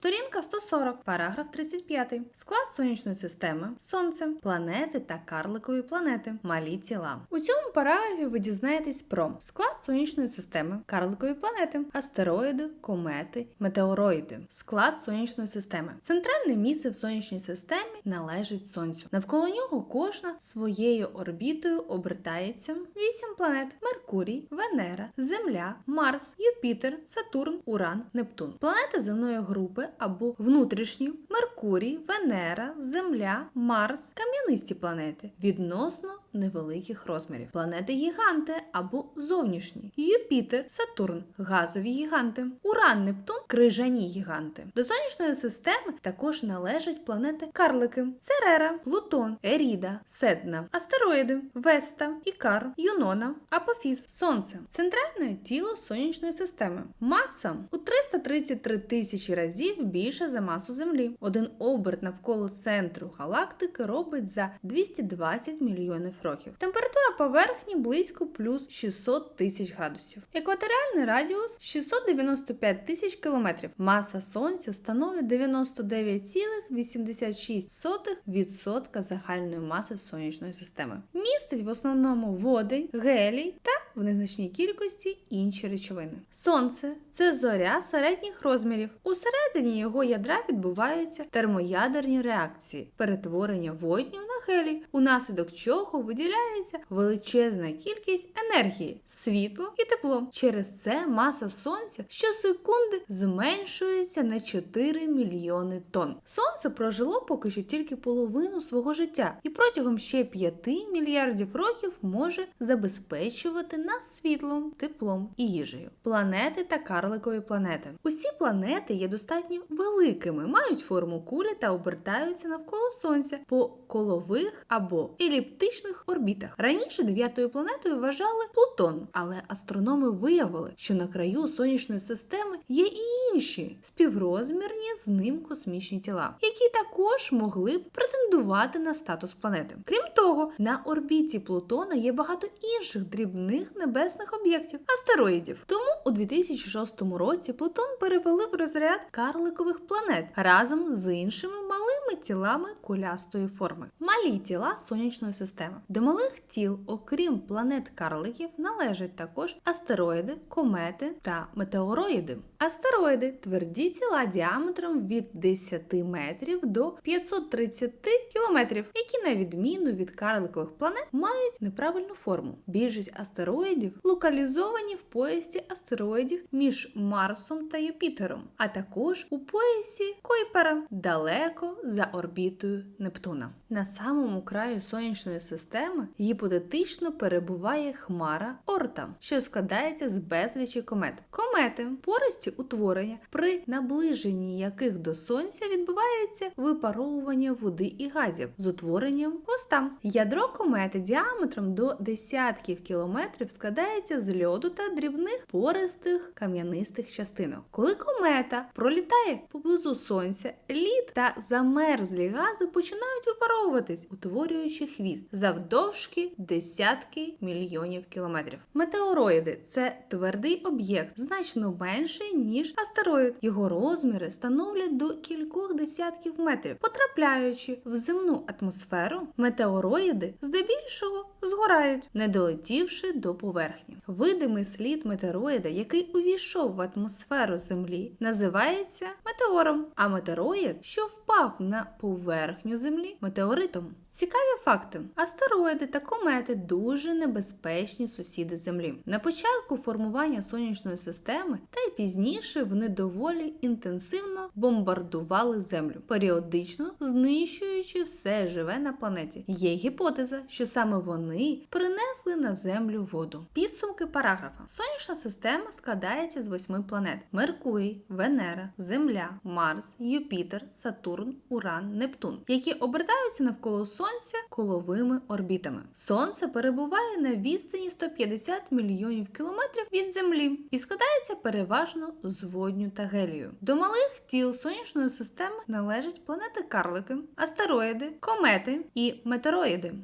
Сторінка 140, параграф 35. Склад сонячної системи, сонце, планети та карликові планети, малі тіла. У цьому параграфі ви дізнаєтесь про склад сонячної системи, карликові планети, астероїди, комети, метеороїди, склад сонячної системи. Центральне місце в сонячній системі належить сонцю. Навколо нього кожна своєю орбітою обертається вісім планет: Меркурій, Венера, Земля, Марс, Юпітер, Сатурн, Уран, Нептун. Планети земної групи або внутрішні Меркурій, Венера, Земля, Марс, кам'янисті планети відносно невеликих розмірів. Планети гіганти або зовнішні. Юпітер, Сатурн, газові гіганти, Уран, Нептун, крижані гіганти. До сонячної системи також належать планети Карлики, Церера, Плутон, Еріда, Седна, астероїди, Веста, Ікар, Юнона, Апофіс, Сонце. Центральне тіло сонячної системи. Маса у 333 тисячі разів більше за масу Землі. Один оберт навколо центру галактики робить за 220 мільйонів років. Температура поверхні близько плюс 600 тисяч градусів. Екваторіальний радіус 695 тисяч кілометрів. Маса сонця становить 99,86% загальної маси сонячної системи. Містить в основному води, гелій та в незначній кількості інші речовини. Сонце це зоря середніх розмірів. Усередині його ядра відбуваються термоядерні реакції, перетворення водню на гелій, унаслідок чого виділяється величезна кількість енергії, світло і тепло. Через це маса сонця щосекунди зменшується на 4 мільйони тонн. Сонце прожило поки що тільки половину свого життя, і протягом ще 5 мільярдів років може забезпечувати нас світлом, теплом і їжею. Планети та карликові планети. Усі планети є достатньо великими, мають форму кулі та обертаються навколо сонця по колових або еліптичних орбітах. Раніше дев'ятою планетою вважали Плутон, але астрономи виявили, що на краю сонячної системи є і інші співрозмірні з ним космічні тіла, які також могли б претендувати на статус планети. Крім того, на орбіті Плутона є багато інших дрібних небесних об'єктів астероїдів. Тому у 2006 році Плутон перевели в розряд карликових планет разом з іншими малими тілами кулястої форми. Малі тіла сонячної системи. До малих тіл, окрім планет карликів, належать також астероїди, комети та метеороїди. Астероїди тверді тіла діаметром від 10 метрів до 530 кілометрів, які, на відміну від карликових планет, мають неправильну форму. Більшість астероїдів локалізовані в поясі астероїдів між Марсом та Юпітером, а також у поясі Койпера далеко за орбітою Нептуна. На самому краю сонячної системи гіпотетично перебуває хмара Орта, що складається з безлічі комет. Комети пористі утворення, при наближенні яких до сонця відбувається випаровування води і газів з утворенням хвоста. Ядро комети діаметром до десятків кілометрів складається з льоду та дрібних пористих кам'янистих частинок. Коли комета пролітає поблизу сонця, лід та замерзлі гази починають випаровуватись, утворюючи хвіст завдовжки десятки мільйонів кілометрів. Метеороїди це твердий об'єкт, значно менший ніж астероїд. Його розміри становлять до кількох десятків метрів. Потрапляючи в земну атмосферу, метеороїди здебільшого згорають, не долетівши до поверхні. Видимий слід метеороїда, який увійшов в атмосферу Землі, називається метеором, а метеороїд, що впав на поверхню Землі, метеоритом. Цікаві факти: астероїди та комети дуже небезпечні сусіди Землі. На початку формування сонячної системи та й пізніше вони доволі інтенсивно бомбардували Землю, періодично знищуючи все живе на планеті. Є гіпотеза, що саме вони принесли на Землю воду. Підсумки параграфа: Сонячна система складається з восьми планет: Меркурій, Венера, Земля, Марс, Юпітер, Сатурн, Уран, Нептун, які обертаються навколо Сонця коловими орбітами. Сонце перебуває на відстані 150 мільйонів кілометрів від Землі і складається переважно з водню та гелію. До малих тіл сонячної системи належать планети карлики, астероїди, комети і метеороїди.